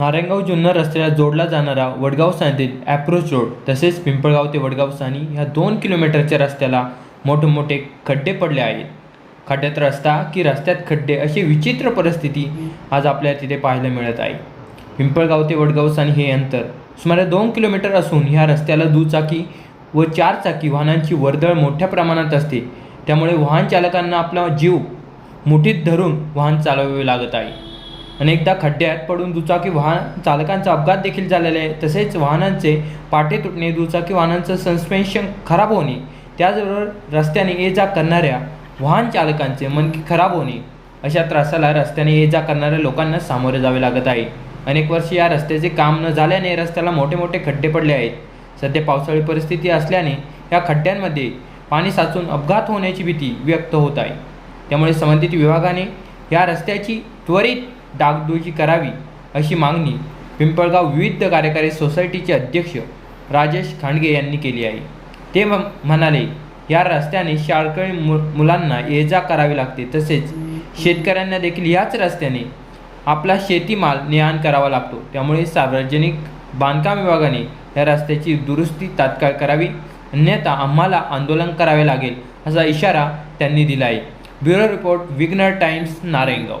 नारायणगाव जुन्नर रस्त्याला जोडला जाणारा वडगाव साण्यातील ॲप्रोच रोड तसेच पिंपळगाव ते वडगाव सानी ह्या दोन किलोमीटरच्या रस्त्याला मोठमोठे खड्डे पडले आहेत. खड्ड्यात रस्ता की रस्त्यात खड्डे अशी विचित्र परिस्थिती आज आपल्याला तिथे पाहायला मिळत आहे. पिंपळगाव ते वडगाव सानी हे अंतर सुमारे दोन किलोमीटर असून ह्या रस्त्याला दुचाकी व चारचाकी वाहनांची वर्दळ मोठ्या प्रमाणात असते. त्यामुळे वाहन चालकांना आपला जीव मुठीत धरून वाहन चालवावे लागत आहे. अनेकदा खड्ड्यात पडून दुचाकी वाहन चालकांचा अपघात देखील झालेला आहे. तसेच वाहनांचे पाटे तुटणे दुचाकी वाहनांचं सस्पेन्शन खराब होणे त्याचबरोबर रस्त्याने ये जा करणाऱ्या वाहन चालकांचे मनकी खराब होणे अशा त्रासाला रस्त्याने ये जा करणाऱ्या लोकांना सामोरे जावे लागत आहे. अनेक वर्ष या रस्त्याचे काम न झाल्याने रस्त्याला मोठे मोठे खड्डे पडले आहेत. सध्या पावसाळी परिस्थिती असल्याने या खड्ड्यांमध्ये पाणी साचून अपघात होण्याची भीती व्यक्त होत आहे. त्यामुळे संबंधित विभागाने या रस्त्याची त्वरित डागडुजी करावी अशी मागणी पिंपळगाव विविध कार्यकारी सोसायटीचे अध्यक्ष राजेश खांडगे यांनी केली आहे. ते म्हणाले या रस्त्याने शाळकरी मु मुलांना ये जा करावी लागते. तसेच शेतकऱ्यांना देखील याच रस्त्याने आपला शेतीमाल नेहाण करावा लागतो. त्यामुळे सार्वजनिक बांधकाम विभागाने या रस्त्याची दुरुस्ती तात्काळ करावी. अन्यथा आम्हाला आंदोलन करावे लागेल असा इशारा त्यांनी दिला आहे. Bureau report विग्नर Times Narayangaon.